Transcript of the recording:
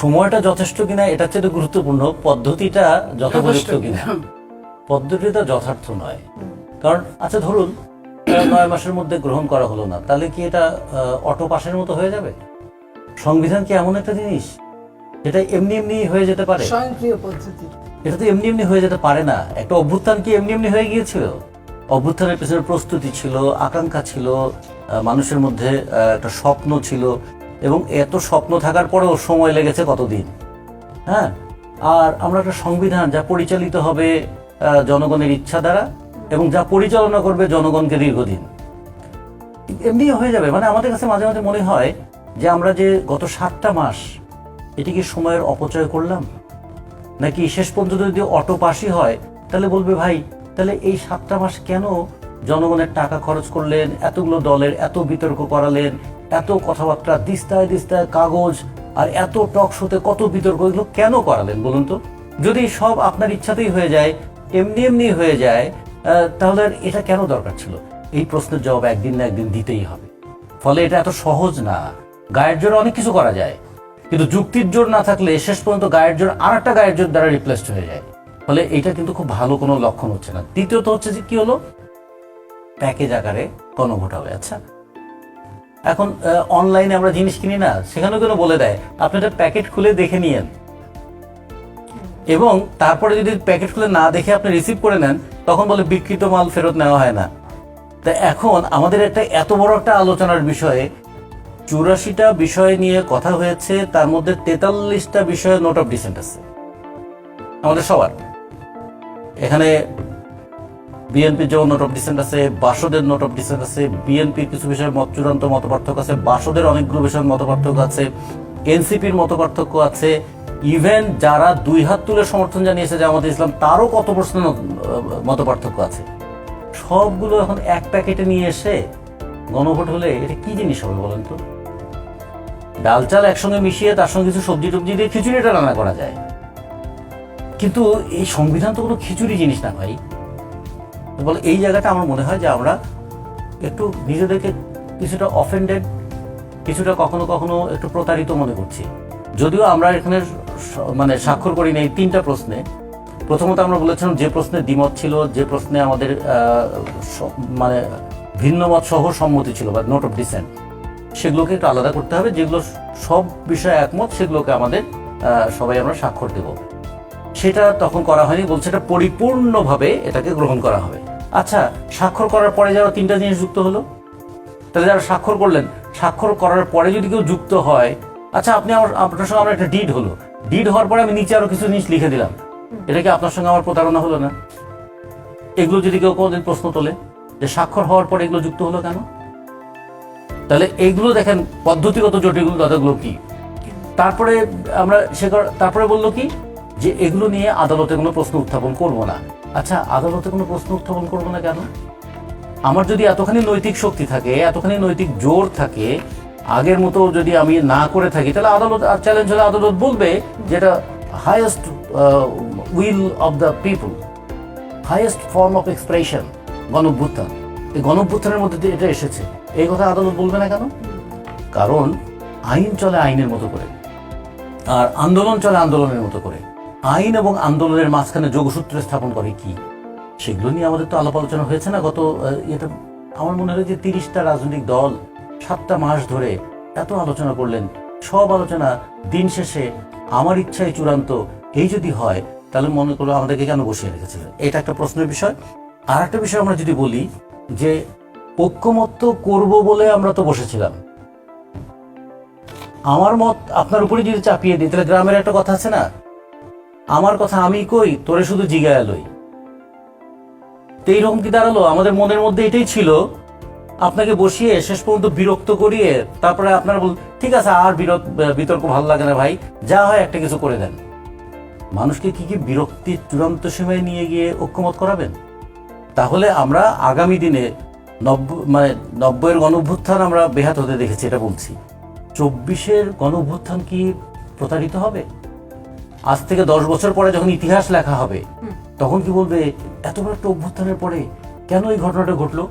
সময়টা যথেষ্ট কিনা এটা চেয়ে গুরুত্বপূর্ণ। পদ্ধতিটা যথেষ্ট কিনা। পদ্ধতিটা যথার্থ নয়। কারণ আচ্ছা ধরুন নয় মাসের মধ্যে গ্রহণ করা হলো না তাহলে কি এটা অটো পাসের মতো হয়ে যাবে? সংবিধান কি এমন একটা জিনিস? যেটা এমনি এমনি হয়ে যেতে পারে? স্বয়ংক্রিয় পদ্ধতি। এটা তো এমনি এমনি হয়ে যেতে পারে না। একটা অভ্যুত্থান কি এমনি এমনি হয়ে গিয়েছিল? অভ্যুত্থানের পেছনে প্রস্তুতি ছিল আকাঙ্ক্ষা ছিল মানুষের মধ্যে একটা স্বপ্ন ছিল। এবং এত স্বপ্ন থাকার পরেও সময় লেগেছে কতদিন? হ্যাঁ? আর আমরা একটা সংবিধান যা পরিচালিত হবে জনগণের ইচ্ছা দ্বারা এবং যা পরিচালনা করবে জনগণকে দীর্ঘদিন। এমনি হয়ে যাবে। মানে আমাদের কাছে মাঝে মাঝে মনে হয় যে আমরা যে গত সাতটা মাস এটি কি সময়ের অপচয় করলাম? নাকি শেষ পর্যন্ত যদি অটো পাসই হয়, তাহলে বলবে, ভাই, তাহলে এই সাতটা মাস কেন জনগণের টাকা খরচ করলেন, এতগুলো দলের এত বিতর্ক করালেন এত কথাবার্তা, দিস্তায় দিস্তায় কাগজ, আর এত টক শোতে কত বিতর্ক, এগুলো কেন করালেন বলুন তো? যদি সব আপনার ইচ্ছাতেই হয়ে যায়, এমনি এমনি হয়ে যায় তাহলে এটা কেন দরকার ছিল? এই প্রশ্নের জবাব একদিন না একদিন দিতেই হবে। ফলে এটা এত সহজ না। গায়ের জোরে অনেক কিছু করা যায়। কিন্তু যুক্তির জোর না থাকলে শেষ পর্যন্ত গায়ের জোর আর একটা গায়ের জোর দ্বারা রিপ্লেসড হয়ে যায়। ফলে এটা কিন্তু খুব ভালো কোনো লক্ষণ হচ্ছে না। দ্বিতীয়ত হচ্ছে যে কি হলো? প্যাকেজ আকারে গণভোট হবে। আচ্ছা এখন অনলাইনে আমরা জিনিস কিনি না, সেখানেও কেন বলে দেয়, আপনি একটা প্যাকেট খুলে দেখে নিয়েন। এবং তারপরে যদি প্যাকেট খুলে না দেখে আপনি রিসিভ করে নেন, তখন বলে বিকৃত মাল ফেরত নেওয়া হয় না। তা এখন আমাদের একটা এত বড় একটা আলোচনার বিষয়ে, চুরাশিটা বিষয় নিয়ে কথা হয়েছে, তার মধ্যে তেতাল্লিশটা বিষয়ে নোট অফ ডিসেন্ট আছে। আমাদের সবার। এখানে বিএনপির যেমন নোট অফ ডিসেন্ট আছে, বাসদের নোট অফ ডিসেন্ট আছে, বিএনপির কিছু বিষয়ে মত চূড়ান্ত মত পার্থক্য আছে, বাসদের অনেকগুলো বিষয়ে মত পার্থক্য আছে, এনসিপির মত পার্থক্য আছে ইভেন যারা দুই হাত তুলে সমর্থন জানিয়েছে জামাত ইসলাম, তারও কত প্রশ্ন মত পার্থক্য আছে? সবগুলো এখন এক প্যাকেটে নিয়ে এসে গণভোট হলে এটা কি জিনিস হবে বলেন তো? ডাল চাল একসঙ্গে মিশিয়ে তার সঙ্গে কিছু সবজি টবজি দিয়ে খিচুড়িটা রান্না করা যায়। কিন্তু এই সংবিধান তো কোনো খিচুড়ি জিনিস না ভাই। বলে, এই জায়গাটা আমার মনে হয় যে আমরা একটু নিজেদেরকে কিছুটা অফেন্ডেড কিছুটা কখনো কখনো একটু প্রতারিত মনে করছি। যদিও আমরা এখানে মানে স্বাক্ষর করি এই তিনটা প্রশ্নে। প্রথমত আমরা বলেছিলাম যে প্রশ্নে দ্বিমত ছিল, যে প্রশ্নে আমাদের মানে ভিন্ন মত সহ সম্মতি ছিল বা নোট অফ ডিসেন্ট সেগুলোকে একটু আলাদা করতে হবে, যেগুলো সব বিষয়ে একমত, সেগুলোকে আমাদের সবাই আমরা স্বাক্ষর দেব। সেটা তখন করা হয়নি, বলছে এটা পরিপূর্ণভাবে এটাকে গ্রহণ করা হবে। আচ্ছা স্বাক্ষর করার পরে যারা তিনটা জিনিস যুক্ত হলো? তাহলে যারা স্বাক্ষর করলেন, স্বাক্ষর করার পরে যদি কেউ যুক্ত হয় আচ্ছা আপনি আমার, আপনার সঙ্গে আমার একটা ডিড হলো। ডিড হওয়ার পরে আমি নিচে আরও কিছু জিনিস লিখে দিলাম। এটা কি আপনার সঙ্গে আমার প্রতারণা হলো না? এগুলো যদি কেউ কোনোদিন প্রশ্ন তোলে, যে স্বাক্ষর হওয়ার পরে এগুলো যুক্ত হলো কেন? তাহলে এইগুলো দেখেন, পদ্ধতিগত জটিলতাগুলো কি? তারপরে আমরা সে তারপরে বলল কি? যে এগুলো নিয়ে আদালতে কোনো প্রশ্ন উত্থাপন করব না। আচ্ছা আদালতে কোনো প্রশ্ন উত্থাপন করব না কেন? আমার যদি এতখানি নৈতিক শক্তি থাকে, এতখানি নৈতিক জোর থাকে, আগের মতো যদি আমি না করে থাকি, তাহলে আদালত, আর চ্যালেঞ্জ হলে আদালত বলবে যেটা highest will of the people highest form of expression গণভ্যুত্থান এই গণভ্যুত্থানের মধ্যে দিয়ে এটা এসেছে। এই কথা আদালত বলবে না কেন? কারণ আইন চলে আইনের মতো করে, আর আন্দোলন চলে আন্দোলনের মতো করে। আইন এবং আন্দোলনের মাঝখানে যোগসূত্র স্থাপন করে কি? সেগুলো নিয়ে আমাদের তো আলাপ আলোচনা হয়েছে না গত এটা আমার মনে হয় যে তিরিশটা রাজনৈতিক দল সাতটা মাস ধরে এত আলোচনা করলেন। সব আলোচনা দিন শেষে আমার ইচ্ছাই চূড়ান্ত। এই যদি হয়, তাহলে মনে করো আমাদেরকে কেন বসিয়ে রেখেছিলেন? এটা একটা প্রশ্নের বিষয়। আর একটা বিষয় আমরা যদি বলি যে ঐক্যমত্য করব বলে আমরা তো বসেছিলাম। আমার মত, আপনার উপরে যদি চাপিয়ে দিই, তাহলে গ্রামের একটা কথা আছে না? আমার কথা আমি কই, তোরে শুধু জিগায় লই। তো এইরকম কি দাঁড়াল? আমাদের মনের মধ্যে এটাই ছিল। আপনাকে বসিয়ে শেষ পর্যন্ত বিরক্ত করিয়ে তারপরে আপনারা বল ঠিক আছে, আর বিরত বিতর্ক ভালো লাগে না ভাই, যা হয় একটা কিছু করে দেন। মানুষকে কি কি বিরক্তির চূড়ান্ত সীমায় নিয়ে গিয়ে ঐক্যমত করাবেন? তাহলে আমরা আগামী দিনে নব্য মানে নব্বইয়ের গণভ্যুত্থান আমরা বেহাত হতে দেখেছি, এটা বলছি। চব্বিশের গণভ্যুত্থান কি প্রতারিত হবে? আজ থেকে দশ বছর পরে যখন ইতিহাস লেখা হবে তখন কি বলবে এত বড় একটা অভ্যুত্থানের পরে কেন এই ঘটনাটা ঘটলো?